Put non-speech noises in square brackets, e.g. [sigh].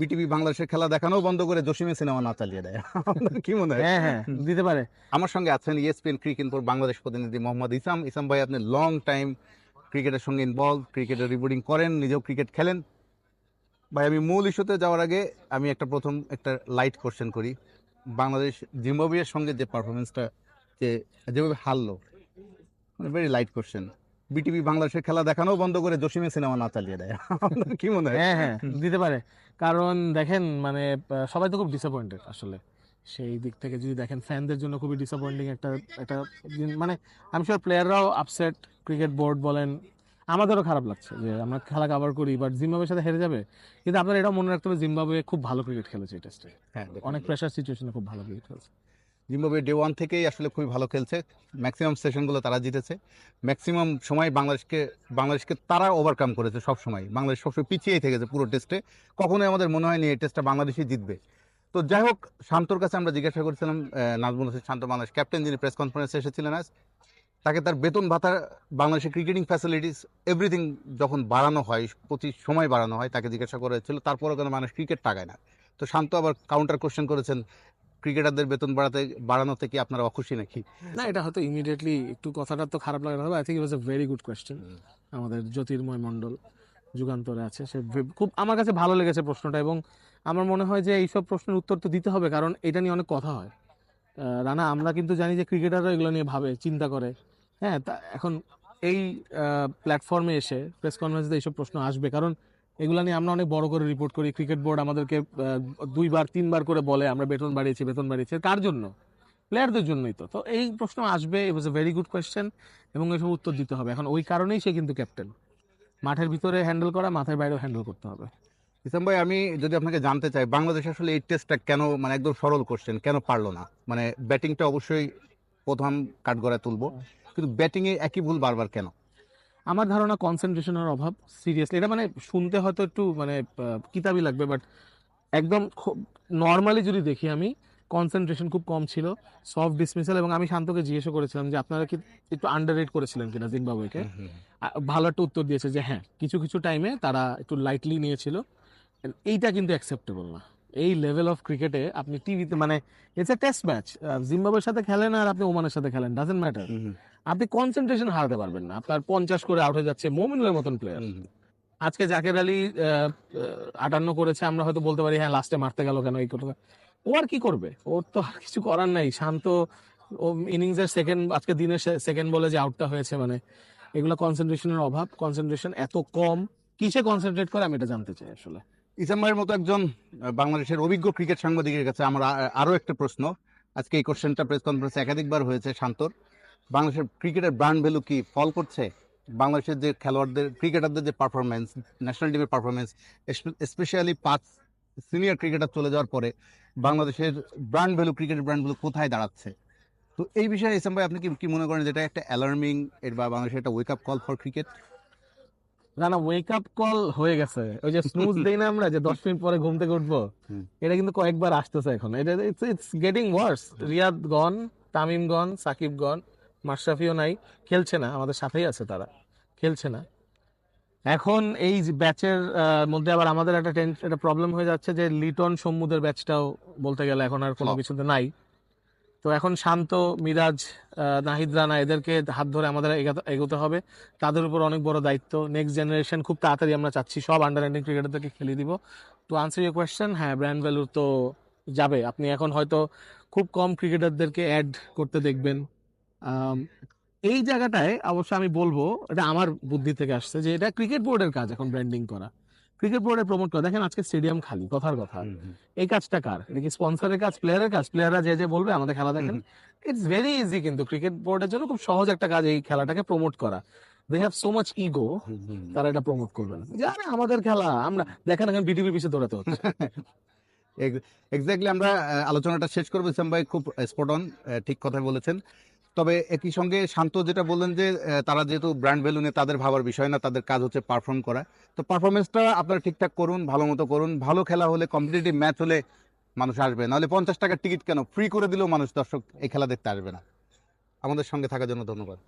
BTV বাংলাদেশের খেলা দেখানো বন্ধ করে জসিমের সিনেমা না চালিয়ে দেয়। আপনার কি মনে হয়? হ্যাঁ হ্যাঁ দিতে পারে। আমার সঙ্গে আছেন E ESPN cricket for Bangladesh প্রতিনিধি মোহাম্মদ ইসাম ইসাম ভাই আপনি লং টাইম ক্রিকেটের সঙ্গে ইনভলভ ক্রিকেটের রিপোর্টিং করেন নিজেও ক্রিকেট খেলেন। ভাই আমি মূল ইস্যুতে যাওয়ার আগে আমি একটা প্রথম একটা লাইট কোশ্চেন করি। বাংলাদেশ জিম্বাবুয়ের সঙ্গে যে পারফরমেন্সটা যে যেভাবে হারলো ভেরি লাইট কোশ্চেন বিটিভি বাংলাদেশের খেলা দেখানো বন্ধ করে জসিমের সিনেমা না চালিয়ে দেয়। আপনার [laughs] কি মনে হয়? হ্যাঁ হ্যাঁ দিতে পারে। কারণ দেখেন মানে সবাই তো খুব ডিসঅ্যাপয়েন্টেড আসলে। সেই দিক থেকে যদি দেখেন ফ্যানদের জন্য খুবই ডিসঅ্যাপয়েন্টিং একটা একটা মানে আমি শিওর প্লেয়াররাও আপসেট ক্রিকেট বোর্ড বলেন আমাদেরও খারাপ লাগছে যে আমরা খেলা কাভার করি বাট জিম্বাবুয়ের সাথে হেরে যাবে। কিন্তু আপনার এটাও মনে রাখতে হবে জিম্বাবুয়ে খুব ভালো ক্রিকেট খেলেছে এই টেস্টে হ্যাঁ অনেক প্রেশার সিচুয়েশনে খুব ভালো ক্রিকেট খেলেছে। জিম্বাবুয়ে ডে ওয়ান থেকেই আসলে খুবই ভালো খেলছে। ম্যাক্সিমাম সেশনগুলো তারা জিতেছে। ম্যাক্সিমাম সময় বাংলাদেশকে বাংলাদেশকে তারা ওভারকাম করেছে সব সময় বাংলাদেশ সবসময় পিছিয়েই থেকেছে পুরো টেস্টে কখনোই আমাদের মনে হয়নি এই টেস্টটা বাংলাদেশই জিতবে। তো যাই হোক, শান্তর কাছে আমরা জিজ্ঞাসা করেছিলাম নাজমুল হোসেন, শান্ত বাংলাদেশ ক্যাপ্টেন যিনি প্রেস কনফারেন্সে এসেছিলেন আজ, তাকে তার বেতন ভাতা বাংলাদেশের ক্রিকেটিং ফ্যাসিলিটিস এভরিথিং যখন বাড়ানো হয়, প্রতি সময় বাড়ানো হয়, তাকে জিজ্ঞাসা করা হয়েছিল, তারপরেও কেন মানুষ ক্রিকেট টাকায় না? তো শান্ত আবার কাউন্টার কোশ্চেন করেছেন ক্রিকেটারদের বেতন বাড়াতে বাড়ানো থেকে আপনারা অখুশি নাকি? না এটা হয়তো ইমিডিয়েটলি একটু কথাটা তো খারাপ লাগে I think it was a very good question আমাদের জ্যোতির্ময় মণ্ডল যুগান্তরে আছে সে খুব আমার কাছে ভালো লেগেছে প্রশ্নটা এবং আমার মনে হয় যে এইসব প্রশ্নের উত্তর তো দিতে হবে কারণ এটা নিয়ে অনেক কথা হয়। রানা আমরা কিন্তু জানি যে ক্রিকেটাররা এগুলো নিয়ে ভাবে চিন্তা করে। হ্যাঁ তা এখন এই প্ল্যাটফর্মে এসে প্রেস কনফারেন্সে এইসব প্রশ্ন আসবে কারণ এগুলো নিয়ে আমরা অনেক বড় করে রিপোর্ট করি। ক্রিকেট বোর্ড আমাদেরকে দুইবার, তিনবার করে বলে আমরা বেতন বাড়িয়েছি বেতন বাড়িয়েছি। কার জন্য? প্লেয়ারদের জন্যই তো। তো এই প্রশ্ন আসবে it was a very good question এবং এসব উত্তর দিতে হবে। এখন ওই কারণেই সে কিন্তু ক্যাপ্টেন মাঠের ভিতরে হ্যান্ডেল করা, মাঠের বাইরেও হ্যান্ডেল করতে হবে। ইসলাম ভাই, আমি যদি আপনাকে জানতে চাই, বাংলাদেশ আসলে এই টেস্টটা কেন মানে একদম সরল কোশ্চেন কেন পারল না? মানে ব্যাটিংটা অবশ্যই প্রথম কাঠগড়ায় তুলবো, কিন্তু ব্যাটিংয়ে একই ভুল বারবার কেন? আমার ধারণা কনসেন্ট্রেশনের অভাব সিরিয়াসলি এটা মানে শুনতে হয়তো একটু মানে কিতাবই লাগবে বাট একদম নর্মালি যদি দেখি আমি কনসেন্ট্রেশন খুব কম ছিল সফট ডিসমিসাল এবং আমি শান্তকে জিজ্ঞেস করেছিলাম যে আপনারা কি একটু আন্ডার রেট করেছিলেন কিনা জিম্বাবুয়েকে? ভালো একটা উত্তর দিয়েছে যে হ্যাঁ কিছু কিছু টাইমে তারা একটু লাইটলি নিয়েছিল এইটা কিন্তু অ্যাকসেপ্টেবল না। এই লেভেল অফ ক্রিকেটে আপনি টিভিতে মানে ইটস এ টেস্ট ম্যাচ জিম্বাবুয়ের সাথে খেলেন আর আপনি ওমানের সাথে খেলেন ডাজেন্ট ম্যাটার আপনি কনসেন্ট্রেশন হারাতে পারবেন না। আপনার পঞ্চাশ করে আউট হয়ে যাচ্ছে মোমিনুলের মতন প্লেয়ার আজকে জাকের আলী আটান্ন করেছে আমরা হয়তো বলতে পারি হ্যাঁ লাস্টে মারতে গেল কেন এই কথা ও আর কি করবে? ওর তো আর কিছু করার নাই। শান্ত ও ইনিংসের সেকেন্ড আজকে দিনের সেকেন্ড বলে যে আউটটা হয়েছে মানে এগুলো কনসেন্ট্রেশনের অভাব। কনসেন্ট্রেশন এত কম কিসে কনসেন্ট্রেট করে? আমি এটা জানতে চাই আসলে। ইসলাম ভাইয়ের মতো একজন বাংলাদেশের অভিজ্ঞ ক্রিকেট সাংবাদিকের কাছে আমার আরও একটা প্রশ্ন। আজকে এই কোশ্চেনটা প্রেস কনফারেন্সে একাধিকবার হয়েছে শান্তর। বাংলাদেশের ক্রিকেটের ব্র্যান্ড ভ্যালু কি ফল করছে? বাংলাদেশের যে খেলোয়াড়দের ক্রিকেটারদের যে পারফরমেন্স ন্যাশনাল টিমের পারফরমেন্স স্পেশালি পাঁচ সিনিয়র ক্রিকেটার চলে যাওয়ার পরে বাংলাদেশের ব্র্যান্ড ভ্যালু ক্রিকেটের ব্র্যান্ড ভ্যালু কোথায় দাঁড়াচ্ছে? তো এই বিষয়ে ইসলাম ভাই আপনি কি কি মনে করেন যেটা একটা অ্যালার্মিং এর বা বাংলাদেশের একটা wake up call for cricket না না ওয়েক আপ কল হয়ে গেছে। ওই যে স্নুজ দেই না আমরা যে দশ মিনিট পরে ঘুম থেকে উঠবো এটা কিন্তু কয়েকবার আসতেছে এখন। এটা it's it's getting worse Riyad gone Tamim gone Sakib gone মাশরাফিও নাই খেলছে না আমাদের সাথেই আছে তারা খেলছে না। এখন এই ব্যাচের মধ্যে আবার আমাদের একটা একটা প্রবলেম হয়ে যাচ্ছে যে লিটন সম্মুদের ব্যাচটাও বলতে গেলে এখন আর কোনো কিছুতে নাই। তো এখন শান্ত মিরাজ নাহিদ রানা এদেরকে হাত ধরে আমাদের এগাতে- এগোতে হবে। তাদের উপর অনেক বড় দায়িত্ব। নেক্সট জেনারেশন খুব তাড়াতাড়ি আমরা চাচ্ছি সব আন্ডার নাইনটিন ক্রিকেটারদেরকে খেলিয়ে দিব। তো আনসার ইউর কোয়েশ্চেন হ্যাঁ ব্র্যান্ড ভ্যালু তো যাবে। আপনি এখন হয়তো খুব কম ক্রিকেটারদেরকে অ্যাড করতে দেখবেন। এই জায়গাটায় অবশ্য আমি বলব এটা আমার বুদ্ধি থেকে আসছে যে এটা ক্রিকেট বোর্ডের কাজ এখন ব্র্যান্ডিং করা। ক্রিকেট বোর্ডে প্রমোট করা। দেখেন আজকে স্টেডিয়াম খালি কথার কথা। এই কাজটা কার? এটা কি স্পন্সরের কাজ প্লেয়ারের কাজ? প্লেয়াররা যে যে বলবে আমাদের খেলা দেখেন। ইটস ভেরি ইজি কিন্তু ক্রিকেট বোর্ডের জন্য খুব সহজ একটা কাজ এই খেলাটাকে প্রমোট করা। They have so much ego তারা এটা প্রমোট করবে না। আরে আমাদের খেলা আমরা দেখেন এখন বিটিভির পিছিয়ে দৌড়াতে হচ্ছে। [laughs] এক্স্যাক্টলি আমরা আলোচনাটা শেষ করব। ইসলাম ভাই খুব স্পট অন ঠিক কথা বলেছেন। তবে একই সঙ্গে শান্ত যেটা বললেন যে তারা যেহেতু ব্র্যান্ড ভ্যালু নিয়ে তাদের ভাবার বিষয় না, তাদের কাজ হচ্ছে পারফর্ম করা। তো পারফরমেন্সটা আপনারা ঠিকঠাক করুন, ভালো মতো করুন। ভালো খেলা হলে কম্পিটিটিভ ম্যাচ হলে মানুষ আসবে। নাহলে পঞ্চাশ টাকার টিকিট কেন? ফ্রি করে দিলেও মানুষ দর্শক এই খেলা দেখতে আসবে না। আমাদের সঙ্গে থাকার জন্য ধন্যবাদ।